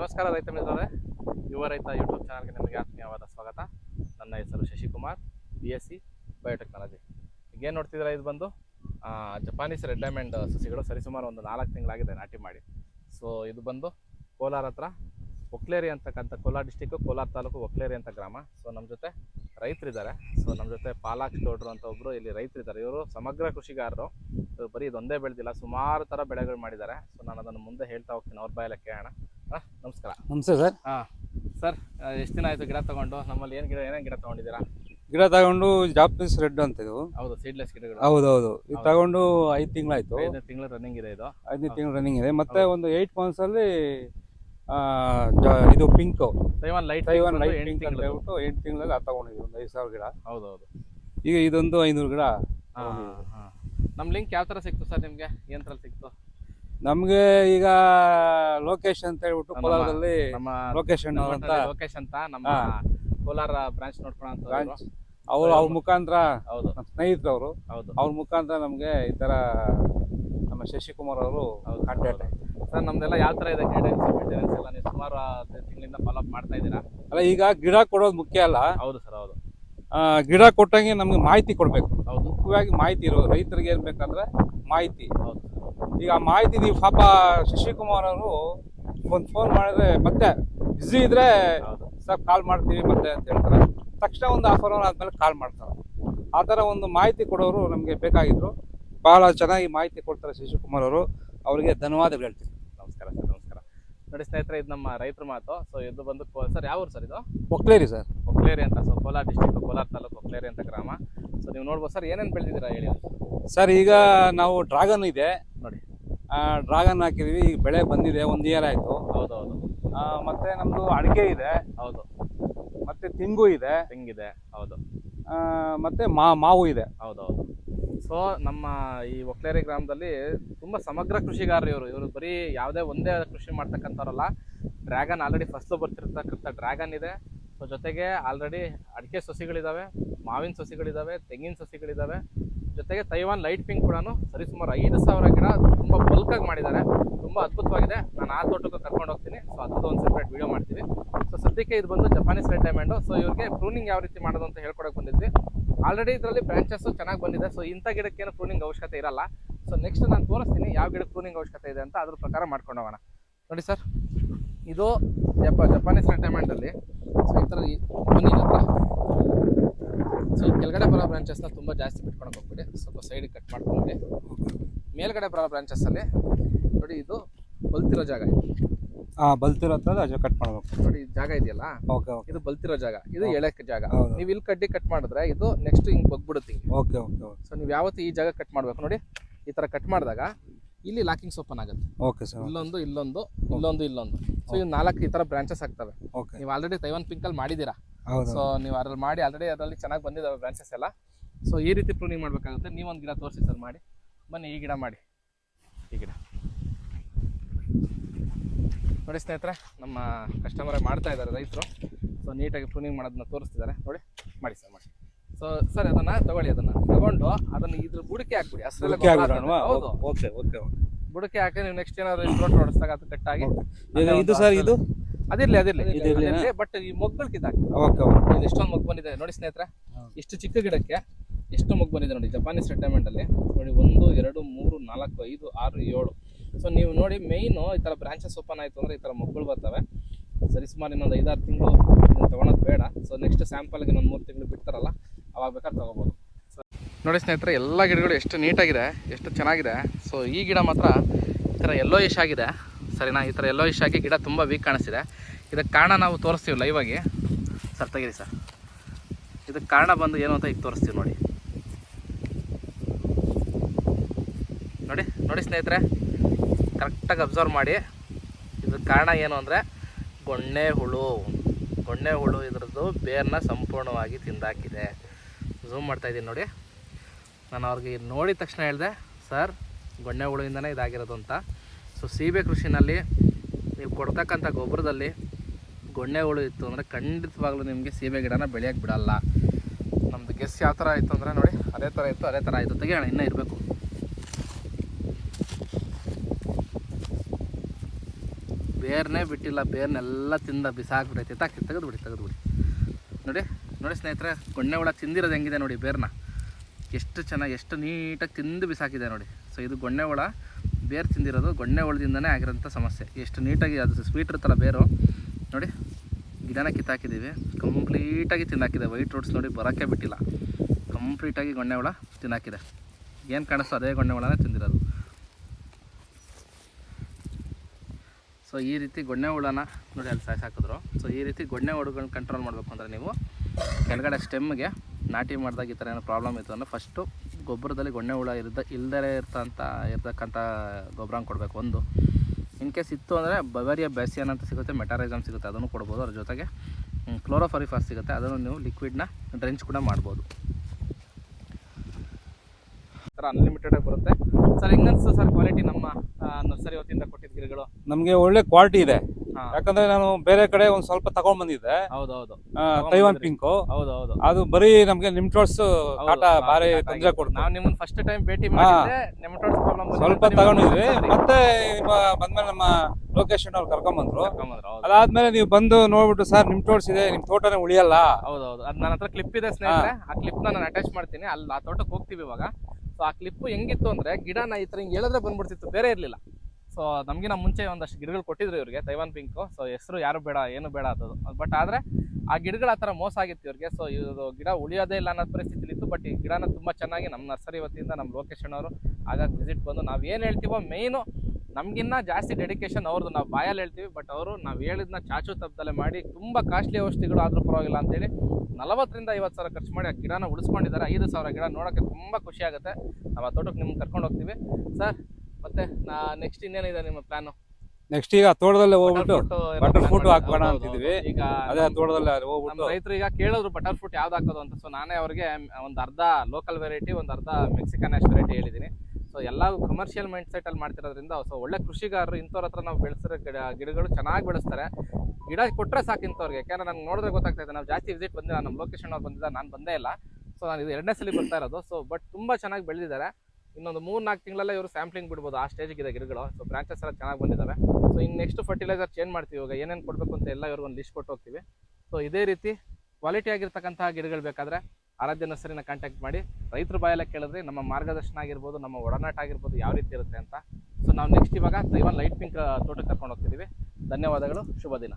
ನಮಸ್ಕಾರ ರೈತ ಮಿತ್ರರೇ. ಯುವ ರೈತ ಯೂಟ್ಯೂಬ್ ಚಾನಲ್ಗೆ ನಿಮಗೆ ಆತ್ಮೀಯವಾದ ಸ್ವಾಗತ. ನನ್ನ ಹೆಸರು Shashikumar B S C biotechnology ಈಗೇನು ನೋಡ್ತಿದ್ದೀರಾ ಇದು ಬಂದು? ಜಪಾನೀಸ್ ರೆಡ್ ಡೈಮಂಡ್ ಸಸಿಗಳು ಸರಿಸುಮಾರು ಒಂದು ನಾಲ್ಕು ತಿಂಗಳಾಗಿದೆ ನಾಟಿ ಮಾಡಿ. ಸೊ ಇದು ಬಂದು ಕೋಲಾರ ಹತ್ರ ಒಕ್ಲೇರಿ ಅಂತಕ್ಕಂಥ ಕೋಲಾರ ಡಿಸ್ಟಿಕ್ಕು ಕೋಲಾರ ತಾಲೂಕು ಒಕ್ಲೇರಿ ಅಂತ ಗ್ರಾಮ. ಸೊ ನಮ್ಮ ಜೊತೆ ರೈತರಿದ್ದಾರೆ. ಸೊ ನಮ್ಮ ಜೊತೆ ಪಾಲಾಕ್ ಗೌಡ್ರು ಅಂತ ಒಬ್ಬರು ಇಲ್ಲಿ ರೈತರಿದ್ದಾರೆ. ಇವರು ಸಮಗ್ರ ಕೃಷಿಗಾರರು. ಬರೀ ಇದೊಂದೇ ಬೆಳೆದಿಲ್ಲ, ಸುಮಾರು ಥರ ಬೆಳೆಗಳು ಮಾಡಿದ್ದಾರೆ. ಸೊ ನಾನು ಅದನ್ನು ಮುಂದೆ ಹೇಳ್ತಾ ಹೋಗ್ತೀನಿ, ಅವ್ರ ಬಾಯಲ್ಲ ಕೇಳೋಣ. ನಮಸ್ಕಾರ. ನಮಸ್ತೆ ಸರ್. ಸರ್ ಎಷ್ಟು ದಿನ ಆಯಿತು ಗಿಡ ತಗೊಂಡು? ನಮ್ಮಲ್ಲಿ ಏನು ಗಿಡ ಏನೇನು ಗಿಡ ತಗೊಂಡಿದ್ದೀರಾ? ಗಿಡ ತಗೊಂಡು ಜಾಪನೀಸ್ ರೆಡ್ ಅಂತ ಇದು. ಹೌದು ಸೀಡ್ಲೆಸ್ ಗಿಡಗಳು. ಹೌದು ಇದು ಹೌದು. ತಗೊಂಡು ಐದು ತಿಂಗಳಾಯ್ತು. ಐದು ತಿಂಗಳು ರನ್ನಿಂಗ್ ಇದೆ ಇದು. ಐದನೇ ತಿಂಗಳು ರನ್ನಿಂಗ್ ಇದೆ. ಮತ್ತೆ ಒಂದು ಏಯ್ಟ್ ಮಂತ್ಸ್ ಅಲ್ಲಿ ಆ, ಜ- ಇದು pink. Taiwan light Taiwan light pink ಅಂತ ಹೇಳ್ಬಿಟ್ಟು ಎಂಟು ತಿಂಗಳಲ್ಲಿ ಅದು ತಗೊಂಡಿದ್ವಿ ಒಂದು ಐದು ಸಾವಿರ ಗಿಡ. ಹೌದು ಹೌದು ಈಗ ಇದೊಂದು ಐನೂರು ಗಿಡ. ಹಾಂ ಹಾಂ ನಮ್ಮ ಲಿಂಕ್ ಯಾವ ಥರ ಸಿಕ್ತು ಸರ್ ನಿಮಗೆ? ಏನರಲ್ಲಿ ಸಿಕ್ತು? ನಮ್ಗೆ ಈಗ ಲೋಕೇಶ್ ಅಂತ ಹೇಳ್ಬಿಟ್ಟು ಕೋಲಾರದಲ್ಲಿ ನಮ್ಮ ಲೊಕೇಶನ್ ಅಂತ. ಲೋಕೇಶ್ ಅಂತ ನಮ್ಮ ಕೋಲಾರ ಬ್ರಾಂಚ್ ನೋಡ್ಕೊಳ್ಳೋ ಅವ್ರು. ಅವ್ರ ಮುಖಾಂತರ ಹೌದು. ನಮ್ಮ ಸ್ನೇಹಿತರು ಅವರು ಹೌದು. ಅವ್ರ ಮುಖಾಂತರ ನಮಗೆ ಈ ತರ ನಮ್ಮ ಶಶಿಕುಮಾರ್ ಅವರು ಕಾಂಟ್ಯಾಕ್ಟ್. ಸರ್ ನಮ್ದೆಲ್ಲ ಯಾವ ತರ ಇದೆ ಗೈಡೆನ್ಸ್ ಮೇಂಟೆನೆನ್ಸ್ ಎಲ್ಲ? ನೀವು ಸುಮಾರು ತಿಂಗಳಿಂದ ಫಾಲೋ ಅಪ್ ಮಾಡ್ತಾ ಇದ್ದೀರಾ? ಅಲ್ಲ ಈಗ ಗಿಡ ಕೊಡೋದು ಮುಖ್ಯ ಅಲ್ಲ. ಹೌದು ಸರ್ ಹೌದು. ಗಿಡ ಕೊಟ್ಟಂಗೆ ನಮ್ಗೆ ಮಾಹಿತಿ ಕೊಡಬೇಕು. ಹೌದು. ಮುಖ್ಯವಾಗಿ ಮಾಹಿತಿ ಇರೋದು. ರೈತರಿಗೆ ಏನ್ ಬೇಕಂದ್ರೆ ಮಾಹಿತಿ. ಹೌದು. ಈಗ ಆ ಮಾಹಿತಿ ನೀವು ಪಾಪ ಶಶಿಕುಮಾರ್ ಅವರು ಒಂದು ಫೋನ್ ಮಾಡಿದ್ರೆ ಮತ್ತೆ ಬ್ಯುಸಿ ಇದ್ರೆ ಸರ್ ಕಾಲ್ ಮಾಡ್ತೀವಿ ಮತ್ತೆ ಅಂತ ಹೇಳ್ತಾರೆ. ತಕ್ಷಣ ಒಂದು ಆಫರ್ ಅವರ್ ಆದ್ಮೇಲೆ ಕಾಲ್ ಮಾಡ್ತಾರೆ. ಆ ಥರ ಒಂದು ಮಾಹಿತಿ ಕೊಡೋರು ನಮಗೆ ಬೇಕಾಗಿದ್ರು. ಬಹಳ ಚೆನ್ನಾಗಿ ಮಾಹಿತಿ ಕೊಡ್ತಾರೆ ಶಶಿಕುಮಾರ್ ಅವರು. ಅವರಿಗೆ ಧನ್ಯವಾದಗಳು ಹೇಳ್ತೀನಿ. ನಮಸ್ಕಾರ ಸರ್ ನಮಸ್ಕಾರ. ನೋಡಿ ಸ್ನೇಹಿತರೆ ಇದು ನಮ್ಮ ರೈತರ ಮಾತು. ಸೊ ಇದು ಬಂದು ಸರ್ ಯಾವ ಊರು ಸರ್ ಇದು? ಒಕ್ಲೇರಿ ಸರ್. ಒಕ್ಲೇರಿ ಅಂತ ಸೊ ಕೋಲಾರ ಡಿಸ್ಟಿಕ್ ಕೋಲಾರ ತಾಲೂಕು ಒಕ್ಲೇರಿ ಅಂತ ಗ್ರಾಮ. ಸೊ ನೀವು ನೋಡ್ಬೋದು. ಸರ್ ಏನೇನು ಬೆಳೆದಿದ್ದೀರಾ ಹೇಳಿ ಸರ್ ಈಗ ನಾವು ಡ್ರಾಗನ್ ಇದೆ. ನೋಡಿ. ಡ್ರಾಗನ್ ಹಾಕಿದೀವಿ. ಈಗ ಬೆಳೆ ಬಂದಿದೆ. ಒಂದು ಇಯರ್ ಆಯಿತು. ಹೌದು ಹೌದು. ಮತ್ತೆ ನಮ್ದು ಅಡಿಕೆ ಇದೆ. ಹೌದು. ಮತ್ತೆ ತೆಂಗು ಇದೆ. ತೆಂಗಿದೆ. ಹೌದು. ಮತ್ತು ಮತ್ತೆ ಮಾ ಮಾವು ಇದೆ. ಹೌದು ಹೌದು. ಸೊ ನಮ್ಮ ಈ ಒಕ್ಲೇರಿ ಗ್ರಾಮದಲ್ಲಿ ತುಂಬ ಸಮಗ್ರ ಕೃಷಿಗಾರರು ಇವರು ಇವರು ಬರೀ ಯಾವುದೇ ಒಂದೇ ಕೃಷಿ ಮಾಡ್ತಕ್ಕಂಥವ್ರಲ್ಲ. ಡ್ರ್ಯಾಗನ್ ಆಲ್ರೆಡಿ ಫಸ್ಲು ಬರ್ತಿರ್ತಕ್ಕಂಥ ಡ್ರ್ಯಾಗನ್ ಇದೆ. ಸೊ ಜೊತೆಗೆ ಆಲ್ರೆಡಿ ಅಡಿಕೆ ಸಸಿಗಳಿದ್ದಾವೆ ಮಾವಿನ ಸಸಿಗಳಿದ್ದಾವೆ ತೆಂಗಿನ ಸಸಿಗಳಿದ್ದಾವೆ ಜೊತೆಗೆ ತೈವಾನ್ ಲೈಟ್ ಪಿಂಕ್ ಕೂಡ ಸರಿಸುಮಾರು ಐದು ಸಾವಿರ ಗಿಡ ತುಂಬ ಬಲ್ಕಾಗಿ ಮಾಡಿದ್ದಾರೆ ತುಂಬ ಅದ್ಭುತವಾಗಿದೆ. ನಾನು ಆ ತೋಟಕ್ಕೆ ಕರ್ಕೊಂಡು ಹೋಗ್ತೀನಿ. ಸೊ ಅದ್ರದ್ದು ಒಂದು ಸೆಪ್ರೇಟ್ ವೀಡಿಯೋ ಮಾಡ್ತೀವಿ. ಸೊ ಸದ್ಯಕ್ಕೆ ಇದು ಬಂದು ಜಪಾನೀಸ್ ರೆಡ್ ಡೈಮಂಡು ಸೊ ಇವ್ರಿಗೆ ಪ್ರೂನಿಂಗ್ ಯಾವ ರೀತಿ ಮಾಡೋದು ಅಂತ ಹೇಳ್ಕೊಡಕ್ಕೆ ಬಂದಿದ್ವಿ. ಆಲ್ರೆಡಿ ಇದರಲ್ಲಿ ಬ್ರಾಂಚಸ್ ಚೆನ್ನಾಗಿ ಬಂದಿದೆ. ಸೊ ಇಂಥ ಗಿಡಕ್ಕೇನು ಪ್ರೂನಿಂಗ್ ಅವಶ್ಯಕತೆ ಇರಲ್ಲ. ಸೊ ನೆಕ್ಸ್ಟ್ ನಾನು ತೋರಿಸ್ತೀನಿ ಯಾವ ಗಿಡಕ್ಕೆ ಪ್ರೂನಿಂಗ್ ಅವಶ್ಯಕತೆ ಇದೆ ಅಂತ ಅದ್ರ ಪ್ರಕಾರ ಮಾಡ್ಕೊಂಡು ಹೋಗೋಣ. ನೋಡಿ ಸರ್. ಇದು ಜಪ ಜಪಾನೀಸ್ ಅಲ್ಲಿ. ಸೊ ಈ ಥರ ಈ- ಬನ್ನಿ ಹತ್ರ. ಸೊ ಕೆಳಗಡೆ ಬರೋ ಬ್ರಾಂಚಸ್ನ ತುಂಬ ಜಾಸ್ತಿ ಬಿಟ್ಕೊಂಡು ಹೋಗ್ಬಿಡಿ. ಸ್ವಲ್ಪ ಸೈಡಿಗೆ ಕಟ್ ಮಾಡ್ಕೊಂಡ್ಬಿಡಿ ಮೇಲ್ಗಡೆ ಬರೋ ಬ್ರಾಂಚಸ್ಸಲ್ಲಿ ನೋಡಿ ಇದು ಬಲ್ತಿರೋ ಜಾಗ. ಹಾಂ ಬಲ್ತಿರೋ ಅದು ಕಟ್ ಮಾಡ್ಬೇಕು. ನೋಡಿ ಜಾಗ ಇದೆಯಲ್ಲ? Okay okay. ಇದು ಬಲ್ತಿರೋ ಜಾಗ. ಇದು ಎಳೆಕ್ಕೆ ಎಳೆಕ್ ಜಾಗ ನೀವು ಇಲ್ಲಿ ಕಡ್ಡಿ ಕಟ್ ಮಾಡಿದ್ರೆ ಇದು ನೆಕ್ಸ್ಟ್ ಹಿಂಗೆ ಬಗ್ಬಿಡುತ್ತೆ ಓಕೆ ಓಕೆ ಓಕೆ. ಸೊ ನೀವು ಯಾವತ್ತು ಈ ಜಾಗ ಕಟ್ ಮಾಡಬೇಕು. ನೋಡಿ ಈ ಥರ ಕಟ್ ಮಾಡಿದಾಗ ಇಲ್ಲಿ ಲಾಕಿಂಗ್ಸ್ ಓಪನ್ ಆಗುತ್ತೆ. ಓಕೆ ಸರ್ ಇಲ್ಲೊಂದು ಇಲ್ಲೊಂದು ಇಲ್ಲೊಂದು ಇಲ್ಲೊಂದು. ಸೊ ಇದು ನಾಲ್ಕು ಈ ಥರ ಬ್ರಾಂಚಸ್ ಆಗ್ತವೆ. ಓಕೆ. ನೀವು ಆಲ್ರೆಡಿ ತೈವನ್ ಪಿಂಕಲ್ಲಿ ಮಾಡಿದ್ದೀರಾ? ಸೊ ನೀವು ಅದ್ರಲ್ಲಿ ಮಾಡಿ ಆಲ್ರೆಡಿ ಅದರಲ್ಲಿ ಚೆನ್ನಾಗಿ ಬಂದಿದ್ದಾವೆ ಬ್ರಾಂಚಸ್ ಎಲ್ಲ. ಸೊ ಈ ರೀತಿ ಪ್ರೂನಿಂಗ್ ಮಾಡಬೇಕಾಗುತ್ತೆ. ನೀವೊಂದು ಗಿಡ ತೋರಿಸಿ ಸರ್ ಮಾಡಿ. ಬನ್ನಿ ಈ ಗಿಡ ಮಾಡಿ. ಈ ಗಿಡ. ನೋಡಿ ಸ್ನೇಹಿತರೆ ನಮ್ಮ ಕಸ್ಟಮರ್ ಮಾಡ್ತಾ ಇದ್ದಾರೆ ರೈತರು. ಸೊ ನೀಟಾಗಿ ಪ್ರೂನಿಂಗ್ ಮಾಡೋದನ್ನ ತೋರಿಸ್ತಿದ್ದಾರೆ. ನೋಡಿ ಮಾಡಿ ಸರ್ ಮಾಡಿ. ಸೊ ಸರ್ ಅದನ್ನ ತಗೊಳ್ಳಿ ಅದನ್ನ. ತಗೊಂಡು ಅದನ್ನ ಇದ್ರ ಬುಡಕ್ಕೆ ಹಾಕ್ಬಿಡಿ. ಅಷ್ಟೆಲ್ಲ ಓಕೆ ಆಗ್ಬಿಡೋಣ ಹೌದು. Okay okay okay. ಬುಡಕೆ ಹಾಕಿ ನೀವು ನೆಕ್ಸ್ಟ್ ಏನಾದ್ರು ಇಂಟ್ರೋಟ್ ಹೊಡಿಸಿದಾಗ ಅದು ಕಟ್ಟಾಗಿ ಆಗಿ. ಇದು ಸರ್ ಇದು? ಅದಿರ್ಲಿ ಅದಿರ್ಲಿ? ಬಟ್ ಈ ಮೊಗ್ಗಳು ಕಿತ್ತಾಕಿ ಓಕೆ ಓಕೆ. ಇದು ಎಷ್ಟೊಂದು ಮಗ್ ಬಂದಿದೆ ನೋಡಿ ಸ್ನೇಹಿತರೆ. ಇಷ್ಟು ಚಿಕ್ಕ ಗಿಡಕ್ಕೆ ಎಷ್ಟು ಮಗ್ ಬಂದಿದೆ ನೋಡಿ ಜಪಾನೀಸ್ ರಿಟೈರ್ಮೆಂಟ್ ಅಲ್ಲಿ. ನೋಡಿ ಒಂದು ಎರಡು ಮೂರು ನಾಲ್ಕು ಐದು ಆರು ಏಳು. ಸೊ ನೀವು ನೋಡಿ ಮೇಯ್ನು ಈ ತರ ಬ್ರಾಂಚಸ್ ಓಪನ್ ಆಯ್ತು ಅಂದ್ರೆ ಈ ತರ ಮಗ್ಗಳು ಬರ್ತವೆ. ಸರಿ ಸುಮಾರು ಇನ್ನೊಂದು ಐದಾರು ತಿಂಗಳು ತಗೊಳಕ್ ಬೇಡ. ಸೊ ನೆಕ್ಸ್ಟ್ ಸ್ಯಾಂಪಲ್ಗೆ ಇನ್ನೊಂದು ಮೂರು ತಿಂಗಳು ಬಿಡ್ತಾರಲ್ಲ. ಅವಾಗ ಬೇಕಾದ್ರೆ ತೊಗೋಬೋದು. ನೋಡಿ ಸ್ನೇಹಿತರೆ, ಎಲ್ಲ ಗಿಡಗಳು ಎಷ್ಟು ನೀಟಾಗಿದೆ, ಎಷ್ಟು ಚೆನ್ನಾಗಿದೆ. ಸೊ ಈ ಗಿಡ ಮಾತ್ರ ಈ ಥರ ಎಲ್ಲೋ ಇಶ್ ಆಗಿದೆ. ಸರಿನಾ? ಈ ಥರ ಎಲ್ಲೋ ಇಶ್ ಆಗಿ ಗಿಡ ತುಂಬ ವೀಕ್ ಕಾಣಿಸ್ತಿದೆ. ಇದಕ್ಕೆ ಕಾರಣ ನಾವು ತೋರಿಸ್ತೀವಿ ಲೈವ್ ಆಗಿ. ಸರ್, ತೆಗಿರಿ ಸರ್. ಇದಕ್ಕೆ ಕಾರಣ ಬಂದು ಏನು ಅಂತ ಈಗ ತೋರಿಸ್ತೀವಿ ನೋಡಿ. ನೋಡಿ ನೋಡಿ ಸ್ನೇಹಿತರೆ ಕರೆಕ್ಟಾಗಿ ಅಬ್ಸರ್ವ್ ಮಾಡಿ. ಇದಕ್ಕೆ ಕಾರಣ ಏನು ಅಂದರೆ ಗೊಣ್ಣೆ ಹುಳು. ಗೊಣ್ಣೆ ಹುಳು ಇದ್ರದ್ದು ಬೇರನ್ನ ಸಂಪೂರ್ಣವಾಗಿ ತಿಂದಾಕಿದೆ. ಝೂಮ್ ಮಾಡ್ತಾ ಇದ್ದೀನಿ ನೋಡಿ. ನಾನು ಅವ್ರಿಗೆ ನೋಡಿದ ತಕ್ಷಣ ಹೇಳಿದೆ, ಸರ್ ಗೊಣ್ಣೆ ಹುಳುವಿಂದನೇ ಇದಾಗಿರೋದು ಅಂತ. ಸೊ ಸೀಬೆ ಕೃಷಿನಲ್ಲಿ ನೀವು ಕೊಡ್ತಕ್ಕಂಥ ಗೊಬ್ಬರದಲ್ಲಿ ಗೊಣ್ಣೆ ಹುಳು ಇತ್ತು ಅಂದರೆ ಖಂಡಿತವಾಗ್ಲೂ ನಿಮಗೆ ಸೀಬೆ ಗಿಡನ ಬೆಳೆಯೋಕ್ಕೆ ಬಿಡಲ್ಲ. ನಮ್ಮದು ಗೆಸ್ ಯಾವ ಥರ ಆಯಿತು ಅಂದರೆ ನೋಡಿ, ಅದೇ ಥರ ಇತ್ತು, ಅದೇ ಥರ ಆಯಿತು. ತೆಗೆಯೋಣ, ಇನ್ನೂ ಇರಬೇಕು. ಬೇರ್ನೇ ಬಿಟ್ಟಿಲ್ಲ, ಬೇರ್ನೆಲ್ಲ ತಿಂದ ಬಿಸಾಕ್ಬಿಡೈತೆ ತೆಗೆದು ಬಿಡಿ ತೆಗೆದು ಬಿಡಿ ನೋಡಿ ನೋಡಿ ಸ್ನೇಹಿತರೆ ಗೊಂಡೆ ಹುಳ ತಿಂದಿರೋದು ಹೆಂಗಿದೆ ನೋಡಿ ಬೇರ್ನ. ಎಷ್ಟು ಚೆನ್ನಾಗಿ, ಎಷ್ಟು ನೀಟಾಗಿ ತಿಂದು ಬಿಸಾಕಿದೆ ನೋಡಿ. ಸೊ ಇದು ಗೊಂಡೆ ಹುಳ. ಬೇರು ತಿಂದಿರೋದು ಗೊಣ್ಣೆ ಹುಳದಿಂದನೇ ಆಗಿರೋಂಥ ಸಮಸ್ಯೆ. ಎಷ್ಟು ನೀಟಾಗಿ, ಅದು ಸ್ವೀಟ್ ಇರುತ್ತಲ್ಲ ಬೇರು. ನೋಡಿ, ಗಿಡನ ಕಿತ್ತಾಕಿದ್ದೀವಿ. ಕಂಪ್ಲೀಟಾಗಿ ತಿನ್ನಾಕಿದೆ ವೈಟ್ ರೋಡ್ಸ್ ನೋಡಿ ಬರೋಕ್ಕೆ ಬಿಟ್ಟಿಲ್ಲ. ಕಂಪ್ಲೀಟಾಗಿ ಗೊಣ್ಣೆ ಹುಳ ತಿನ್ನಾಕಿದೆ ಏನು ಕಾಣಿಸ್ತೋ ಅದೇ ಗೊಣ್ಣೆ ಹುಳನೇ ತಿಂದಿರೋದು? ಸೊ ಈ ರೀತಿ ಗೊಣ್ಣೆ ಹುಳನ ನೋಡಿ ಅಲ್ಲಿ ಸಾಯಿಸಾಕಿದ್ರು ಸೊ ಈ ರೀತಿ ಗೊಣ್ಣೆ ಹುಳುಗಳನ್ನ ಕಂಟ್ರೋಲ್ ಮಾಡಬೇಕು ಅಂದರೆ ನೀವು ಕೆಳಗಡೆ ಸ್ಟೆಮ್ಗೆ ನಾಟಿ ಮಾಡಿದಾಗ ಈ ಥರ ಏನೋ ಪ್ರಾಬ್ಲಮ್ ಇತ್ತು ಅಂದರೆ ಫಸ್ಟು ಗೊಬ್ಬರದಲ್ಲಿ ಗೊಣ್ಣೆ ಹುಳ ಇರ್ದ ಇಲ್ಲದೇ ಇರ್ತಂಥ ಇರ್ತಕ್ಕಂಥ ಗೊಬ್ಬರ ಕೊಡಬೇಕು ಒಂದು. ಇನ್ ಕೇಸ್ ಇತ್ತು ಅಂದರೆ ಬವೇರಿಯ ಬ್ಯಾಸಿಯನ್ ಅಂತ ಸಿಗುತ್ತೆ ಮೆಟಾರೈಸಮ್ ಸಿಗುತ್ತೆ, ಅದನ್ನು ಕೊಡ್ಬೋದು. ಅದ್ರ ಜೊತೆಗೆ ಕ್ಲೋರೋಫರಿಫಾಸ್ ಸಿಗುತ್ತೆ, ಅದನ್ನು ನೀವು ಲಿಕ್ವಿಡ್ನ ಡ್ರೆಂಚ್ ಕೂಡ ಮಾಡ್ಬೋದು. ಥರ ಅನ್ಲಿಮಿಟೆಡಾಗಿ ಬರುತ್ತೆ. ಸರ್ ಹೆಂಗನ್ಸ್ತು ಸರ್ ಕ್ವಾಲಿಟಿ ನಮ್ಮ ನರ್ಸರಿ ವತಿಯಿಂದ ಕೊಟ್ಟಿದ್ದ ಗಿಡಗಳು? ನಮಗೆ ಒಳ್ಳೆ ಕ್ವಾಲಿಟಿ ಇದೆ. ಯಾಕಂದ್ರೆ ನಾನು ಬೇರೆ ಕಡೆ ಒಂದ್ ಸ್ವಲ್ಪ ತಗೊಂಡ್ ಬಂದಿದ್ದೆ. ಹೌದು ಹೌದು ಆ, ತೈವಾನ್ ಪಿಂಕ್ ಹೌದು ಹೌದು ಅದು ಬರೀ ನಮ್ಗೆ ನಿಮ್ಟೋಡ್ಸ್ ಆಟ ಬಾರಿ ತೊಂದರೆ ಕೊಡ್ತು. ನಾವು ನಿಮ್ಮನ್ನ ಫಸ್ಟ್ ಟೈಮ್ ಭೇಟಿ ನೆಮಟೋಡ್ಸ್ ಪ್ರಾಬ್ಲಮ್ ಸ್ವಲ್ಪ ತಗೊಂಡಿದ್ವಿ ಮತ್ತೆ ನಿಮ್ಮ ಬಂದ್ಮೇಲೆ ನಮ್ಮ ಲೊಕೇಶನ್ ಅವ್ರು ಕರ್ಕೊಂಡ್ ಬಂದ್ರು ಅದಾದ್ಮೇಲೆ ನೀವು ಬಂದು ನೋಡ್ಬಿಟ್ಟು ಸರ್ ನಿಮ್ ಟೋಡ್ಸ್ ಇದೆ ನಿಮ್ ತೋಟನೇ ಉಳಿಯಲ್ಲ. ಹೌದೌದು. ಹೌದು ಅದು ನನ್ನ ಹತ್ರ ಕ್ಲಿಪ್ ಇದೆ ಸ್ನೇಹಿತರೆ. ಆ ಕ್ಲಿಪ್ ನಾನು ಅಟ್ಯಾಚ್ ಮಾಡ್ತೀನಿ. ಅಲ್ಲಿ ಆ ತೋಟಕ್ಕೆ ಹೋಗ್ತೀವಿ ಇವಾಗ. ಸೊ ಆ ಕ್ಲಿಪ್ ಹೆಂಗಿತ್ತು ಅಂದ್ರೆ ಗಿಡನ ಈ ತರ ಹಿಂಗ್ ಹೇಳಿದ್ರೆ ಬಂದ್ಬಿಡ್ತಿತ್ತು. ಬೇರೆ ಇರ್ಲಿಲ್ಲ. ಸೊ ನಮಗಿನ ಮುಂಚೆ ಒಂದಷ್ಟು ಗಿಡಗಳು ಕೊಟ್ಟಿದ್ರು ಇವ್ರಿಗೆ ತೈವಾನ್ ಪಿಂಕು ಸೊ ಹೆಸರು ಯಾರು ಬೇಡ, ಏನು ಬೇಡ ಅದು. ಬಟ್ ಆದ್ರೆ, ಆ ಗಿಡಗಳ ಆ ಥರ ಮೋಸ ಆಗಿತ್ತು ಇವ್ರಿಗೆ. ಸೊ ಇದು ಗಿಡ ಉಳಿಯೋದೇ ಇಲ್ಲ ಅನ್ನೋ ಪರಿಸ್ಥಿತಿ ಇತ್ತು ಬಟ್ ಈ ಗಿಡನ ತುಂಬಾ ಚೆನ್ನಾಗಿ ನಮ್ಮ ನರ್ಸರಿ ವತಿಯಿಂದ ನಮ್ಮ ಲೊಕೇಶನ್ ಅವರು ಆಗಾಗ ವಿಸಿಟ್ ಬಂದು ನಾವು ಏನು ಹೇಳ್ತೀವೋ ಮೇಯ್ನು ನಮಗಿನ್ನ ಜಾಸ್ತಿ ಡೆಡಿಕೇಶನ್ ಅವ್ರದ್ದು ನಾವು ಬಾಯಲ್ಲಿ ಹೇಳ್ತೀವಿ ಬಟ್ ಅವರು ನಾವು ಹೇಳಿದ್ನ ಚಾಚು ತಪ್ಪದಲ್ಲೇ ಮಾಡಿ ತುಂಬ ಕಾಸ್ಟ್ಲಿ ಔಷಧಿಗಳು ಆದರೂ ಪರವಾಗಿಲ್ಲ ಅಂತೇಳಿ ನಲವತ್ತರಿಂದ ಐವತ್ತು ಸಾವಿರ ಖರ್ಚು ಮಾಡಿ ಆ ಗಿಡನ ಉಳಿಸ್ಕೊಂಡಿದ್ದಾರೆ. ಐದು ಸಾವಿರ ಗಿಡ ನೋಡೋಕ್ಕೆ ತುಂಬ ಖುಷಿ ಆಗುತ್ತೆ. ನಾವು ಆ ತೋಟಕ್ಕೆ ನಿಮ್ಗೆ ಕರ್ಕೊಂಡು ಹೋಗ್ತೀವಿ. ಸರ್ ಮತ್ತೆ ನಾ ನೆಕ್ಸ್ಟ್ ಇನ್ನೇನಿದೆ ನಿಮ್ಮ ಪ್ಲಾನ್ ನೆಕ್ಸ್ಟ್ ಈಗ ತೋಟದಲ್ಲೇ ಹೋಗ್ಬಿಟ್ಟು ಬಟರ್ ಫ್ರೂಟ್ ಹಾಕೋಣ ಅಂತಿದ್ವಿ. ಈಗ ಅದೇ ತೋಟದಲ್ಲೇ ಹೋಗ್ಬಿಟ್ಟು ರೈತರು ಈಗ ಕೇಳಿದ್ರು ಬಟರ್ ಫ್ರೂಟ್ ಯಾವ್ದು ಹಾಕೋದು ಅಂತ. ಸೊ ನಾನೇ ಅವ್ರಿಗೆ ಒಂದು ಅರ್ಧ ಲೋಕಲ್ ವೆರೈಟಿ ಒಂದು ಅರ್ಧ ಮೆಕ್ಸಿಕನ್ ಆಶ್ ವೆರೈಟಿ ಹೇಳಿದ್ದೀನಿ ಸೊ ಎಲ್ಲ ಕಮರ್ಷಿಯಲ್ ಮೈಂಡ್ ಸೆಟ್ ಅಲ್ಲಿ ಮಾಡ್ತಿರೋದ್ರಿಂದ ಸೊ ಒಳ್ಳೆ ಕೃಷಿಗಾರರು ಇಂಥವ್ರ ಹತ್ರ ನಾವು ಬೆಳೆಸಿರೋ ಗಿಡ ಗಿಡಗಳು ಚೆನ್ನಾಗಿ ಬೆಳೆಸ್ತಾರೆ. ಗಿಡ ಕೊಟ್ಟರೆ ಸಾಕು ಇಂಥವ್ರಿಗೆ. ಯಾಕಂದ್ರೆ ನಂಗೆ ನೋಡಿದ್ರೆ ಗೊತ್ತಾಗ್ತಾ ಇದೆ ನಾವು ಜಾಸ್ತಿ ವಿಸಿಟ್ ಬಂದಿಲ್ಲ ನಮ್ಮ ಲೊಕೇಶನ್ ಅವ್ರು ಬಂದಿಲ್ಲ ನಾನು ಬಂದೇ ಇಲ್ಲ. ಸೊ ನಾನು ಇದು ಎರಡನೇ ಸಲ ಬರ್ತಾ ಇರೋದು. ಸೊ ಬಟ್ ತುಂಬ ಚೆನ್ನಾಗಿ ಬೆಳೆದಿದ್ದಾರೆ. ಇನ್ನೊಂದು ಮೂರು ನಾಲ್ಕು ತಿಂಗಳಲ್ಲೇ ಇವರು ಸ್ಯಾಂಪ್ಲಿಂಗ್ ಬಿಡ್ಬೋದು ಆ ಸ್ಟೇಜಿಗೆ ಇದೆ ಗಿಡಗಳು. ಸೊ ಬ್ರಾಂಚಸ್ ಎಲ್ಲ ಚೆನ್ನಾಗಿ ಬಂದಿದ್ದಾವೆ ಸೊ ಇನ್ನು ನೆಕ್ಸ್ಟ್ ಫರ್ಟಿಲೈಸರ್ ಚೇಂಜ್ ಮಾಡ್ತೀವಿ ಇವಾಗ. ಏನೇನು ಕೊಡಬೇಕು ಅಂತ ಎಲ್ಲ ಇವ್ರಿಗೆ ಒಂದು ಲಿಸ್ಟ್ ಕೊಟ್ಟು ಹೋಗ್ತೀವಿ. ಸೊ ಇದೇ ರೀತಿ ಕ್ವಾಲಿಟಿ ಆಗಿರ್ತಕ್ಕಂತಹ ಗಿಡಗಳು ಬೇಕಾದ್ರೆ ಆರಾಧ್ಯ ನರ್ಸರಿನ ಕಾಂಟ್ಯಾಕ್ಟ್ ಮಾಡಿ. ರೈತರು ಬಾಯಲ್ಲ ಕೇಳಿದ್ರೆ ನಮ್ಮ ಮಾರ್ಗದರ್ಶನ ಆಗಿರ್ಬೋದು, ನಮ್ಮ ಒಡನಾಟ ಆಗಿರ್ಬೋದು ಯಾವ ರೀತಿ ಇರುತ್ತೆ ಅಂತ. ಸೊ ನಾವು ನೆಕ್ಸ್ಟ್ ಇವಾಗ ತೈವಾನ್ ಲೈಟ್ ಪಿಂಕ್ ತೋಟಕ್ಕೆ ಕರ್ಕೊಂಡು ಹೋಗ್ತಿದ್ದೀವಿ ಧನ್ಯವಾದಗಳು. ಶುಭ ದಿನ.